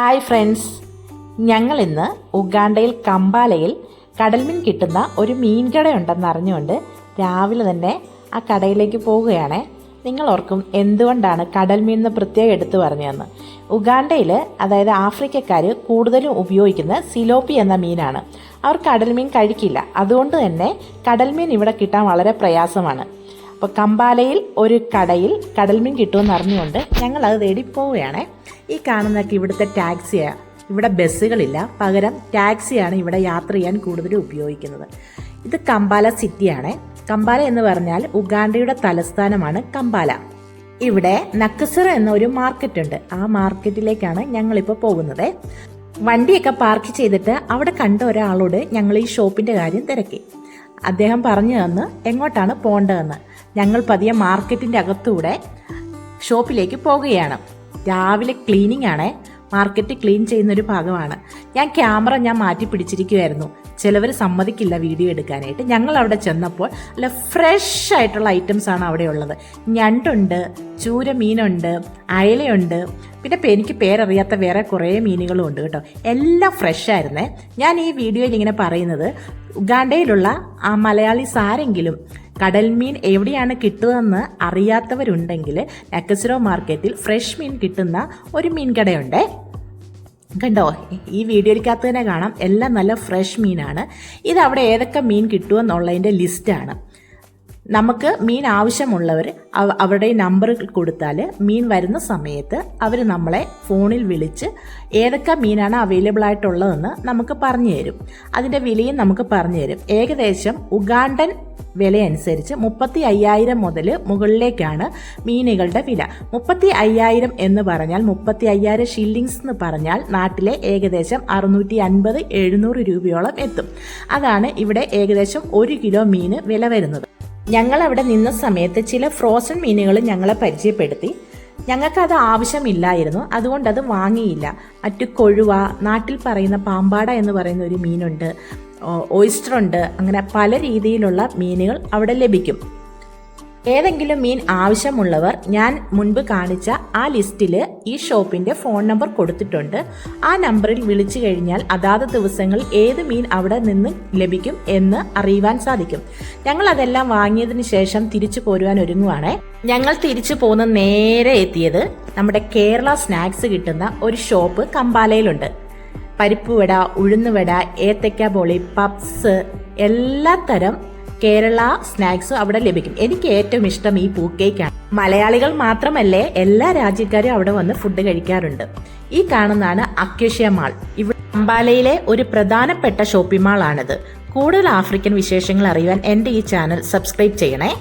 Hi friends. ഞങ്ങൾ ഇന്ന് ഉഗാണ്ടയിൽ കമ്പാലയിൽ കടൽമീൻ കിട്ടുന്ന ഒരു മീൻ കടയുണ്ടെന്ന് അറിഞ്ഞുകൊണ്ട് രാവിലെ തന്നെ ആ കടയിലേക്ക് പോവുകയാണേ. നിങ്ങൾ ഓർക്കും എന്തുകൊണ്ടാണ് കടൽമീൻ എന്ന് പ്രത്യേകം എടുത്തു പറഞ്ഞതെന്ന്. ഉഗാണ്ടയിൽ അതായത് ആഫ്രിക്കക്കാർ കൂടുതലും ഉപയോഗിക്കുന്ന സിലോപ്പി എന്ന മീനാണ്. അവർ കടൽമീൻ കഴിക്കില്ല. അതുകൊണ്ട് തന്നെ കടൽമീൻ ഇവിടെ കിട്ടാൻ വളരെ പ്രയാസമാണ്. അപ്പോൾ കമ്പാലയിൽ ഒരു കടയിൽ കടൽമീൻ കിട്ടുമെന്ന് അറിഞ്ഞുകൊണ്ട് ഞങ്ങൾ അത് തേടി ഈ കാണുന്നതൊക്കെ ഇവിടുത്തെ ടാക്സിയാണ് ഇവിടെ ബസ്സുകളില്ല. പകരം ടാക്സിയാണ് ഇവിടെ യാത്ര ചെയ്യാൻ കൂടുതലും ഉപയോഗിക്കുന്നത്. ഇത് കമ്പാല സിറ്റിയാണ്. കമ്പാല എന്ന് പറഞ്ഞാൽ ഉഗാണ്ടയുടെ തലസ്ഥാനമാണ് കമ്പാല. ഇവിടെ നക്കസറ എന്ന ഒരു മാർക്കറ്റ് ഉണ്ട്. ആ മാർക്കറ്റിലേക്കാണ് ഞങ്ങളിപ്പോൾ പോകുന്നത്. വണ്ടിയൊക്കെ പാർക്ക് ചെയ്തിട്ട് അവിടെ കണ്ട ഒരാളോട് ഞങ്ങൾ ഈ ഷോപ്പിന്റെ കാര്യം തിരക്കി. അദ്ദേഹം പറഞ്ഞു തന്ന് എങ്ങോട്ടാണ് പോകേണ്ടതെന്ന് ഞങ്ങൾ പതിയെ മാർക്കറ്റിന്റെ അകത്തൂടെ ഷോപ്പിലേക്ക് പോവുകയാണ് രാവിലെ ക്ലീനിങ് ആണ് മാർക്കറ്റ് ക്ലീൻ ചെയ്യുന്ന ഒരു ഭാഗമാണ്. ഞാൻ ക്യാമറ ഞാൻ മാറ്റി പിടിച്ചിരിക്കുമായിരുന്നു ചിലവർ സമ്മതിക്കില്ല വീഡിയോ എടുക്കാനായിട്ട്. ഞങ്ങൾ അവിടെ ചെന്നപ്പോൾ നല്ല ഫ്രഷ് ആയിട്ടുള്ള ഐറ്റംസ് ആണ് അവിടെ ഉള്ളത്. ഞണ്ടുണ്ട് ചൂര മീനുണ്ട് അയലയുണ്ട്. പിന്നെ എനിക്ക് പേരറിയാത്ത വേറെ കുറേ മീനുകളും ഉണ്ട് കേട്ടോ. എല്ലാം ഫ്രഷ് ആയിരുന്നേ. ഞാൻ ഈ വീഡിയോയിൽ ഇങ്ങനെ പറയുന്നത് ഉഗാണ്ടയിലുള്ള ആ മലയാളീസ് ആരെങ്കിലും കടൽ മീൻ എവിടെയാണ് കിട്ടുന്നതെന്ന് അറിയാത്തവരുണ്ടെങ്കിൽ നക്കസിറോ മാർക്കറ്റിൽ ഫ്രഷ് മീൻ കിട്ടുന്ന ഒരു മീൻ കടയുണ്ട്. കണ്ടോ? ഈ വീഡിയോയ്ക്കകത്ത് തന്നെ കാണാം. എല്ലാം നല്ല ഫ്രഷ് മീനാണ്. ഇത് അവിടെ ഏതൊക്കെ മീൻ കിട്ടുമെന്നുള്ളതിന്റെ ലിസ്റ്റാണ്. നമുക്ക് മീൻ ആവശ്യമുള്ളവർ അവരുടെ നമ്പർ കൊടുത്താൽ മീൻ വരുന്ന സമയത്ത് അവർ നമ്മളെ ഫോണിൽ വിളിച്ച് ഏതൊക്കെ മീനാണ് അവൈലബിൾ ആയിട്ടുള്ളതെന്ന് നമുക്ക് പറഞ്ഞു തരും. അതിന്റെ വിലയും നമുക്ക് പറഞ്ഞു തരും. ഏകദേശം ഉഗാണ്ടൻ വിലയനുസരിച്ച് മുപ്പത്തി അയ്യായിരം മുതൽ മുകളിലേക്കാണ് മീനുകളുടെ വില. മുപ്പത്തി അയ്യായിരം എന്ന് പറഞ്ഞാൽ മുപ്പത്തി അയ്യായിരം ഷില്ലിങ്സ് എന്ന് പറഞ്ഞാൽ നാട്ടിലെ ഏകദേശം അറുന്നൂറ്റി അൻപത് എഴുന്നൂറ് രൂപയോളം എത്തും. അതാണ് ഇവിടെ ഏകദേശം ഒരു കിലോ മീന് വില വരുന്നത്. ഞങ്ങൾ അവിടെ നിന്ന സമയത്ത് ചില ഫ്രോസൺ മീനുകൾ ഞങ്ങളെ പരിചയപ്പെടുത്തി. ഞങ്ങൾക്കത് ആവശ്യമില്ലായിരുന്നു. അതുകൊണ്ട് അത് വാങ്ങിയില്ല. മറ്റു കൊഴുവ നാട്ടിൽ പറയുന്ന പാമ്പാട എന്ന് പറയുന്ന ഒരു മീനുണ്ട്. ഓയിസ്റ്റർ ഉണ്ട്. അങ്ങനെ പല രീതിയിലുള്ള മീനുകൾ അവിടെ ലഭിക്കും. ഏതെങ്കിലും മീൻ ആവശ്യമുള്ളവർ ഞാൻ മുൻപ് കാണിച്ച ആ ലിസ്റ്റിൽ ഈ ഷോപ്പിന്റെ ഫോൺ നമ്പർ കൊടുത്തിട്ടുണ്ട്. ആ നമ്പറിൽ വിളിച്ചു കഴിഞ്ഞാൽ അതാത് ദിവസങ്ങളിൽ ഏത് മീൻ അവിടെ നിന്ന് ലഭിക്കും എന്ന് അറിയുവാൻ സാധിക്കും. ഞങ്ങൾ അതെല്ലാം വാങ്ങിയതിന് ശേഷം തിരിച്ചു പോരുവാൻ ഒരുങ്ങുവാണേ. ഞങ്ങൾ തിരിച്ചു പോകുന്ന നേരെ എത്തിയത് നമ്മുടെ കേരള സ്നാക്സ് കിട്ടുന്ന ഒരു ഷോപ്പ് കമ്പാലയിലുണ്ട്. പരിപ്പുവട ഉഴുന്നുവട ഏത്തക്ക ബോളി പപ്സ് എല്ലാ തരം കേരള സ്നാക്സ് അവിടെ ലഭിക്കും. എനിക്ക് ഏറ്റവും ഇഷ്ടം ഈ പൂക്കേക്കാണ്. മലയാളികൾ മാത്രമല്ലേ എല്ലാ രാജ്യക്കാരും അവിടെ വന്ന് ഫുഡ് കഴിക്കാറുണ്ട്. ഈ കാണുന്നതാണ് അക്വേഷ്യ മാൾ. ഇവിടെ അംബാലയിലെ ഒരു പ്രധാനപ്പെട്ട ഷോപ്പിംഗ് മാൾ ആണിത്. കൂടുതൽ ആഫ്രിക്കൻ വിശേഷങ്ങൾ അറിയാൻ എന്റെ ഈ ചാനൽ സബ്സ്ക്രൈബ് ചെയ്യണേ.